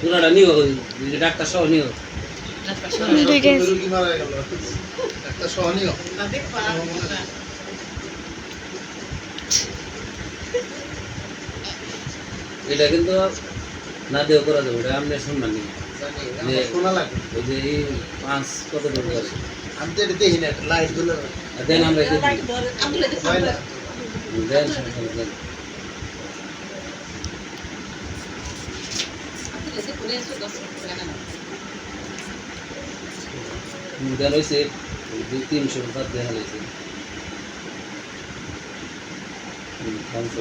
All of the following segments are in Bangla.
পুরাটা নিও ডাক্তার সহ নিও। এটা কিন্তু না দেও করা যাবে এটা আপনি শুনবেন নি। আমার শোনা লাগে ওই যে এই পাঁচ কত করে আমি তো এটা দেখি না লাইটগুলো দেন আমরা এটা দিই। হয় না দেন সমস্যা নেই, দেন হুম, দেন হয়েছে দুই তিনশো টাকা দেখা হয়েছে হুম, পাঁচশো।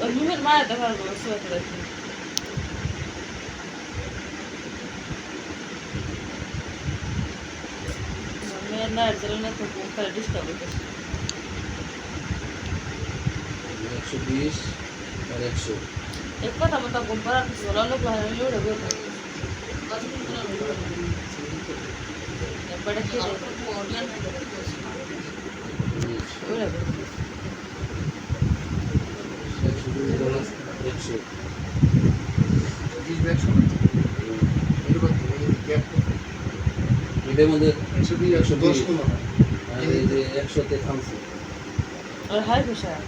একশো বিশ আর একশো একশো দুই করে একশো বিশ ব্যাগ শোনা এরকম গ্যাপ এটার মধ্যে একশো বিশ একশো দশ আর যে একশোতে থামছে হাই প্রেশার?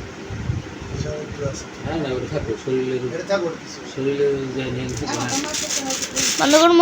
বন্ধ করব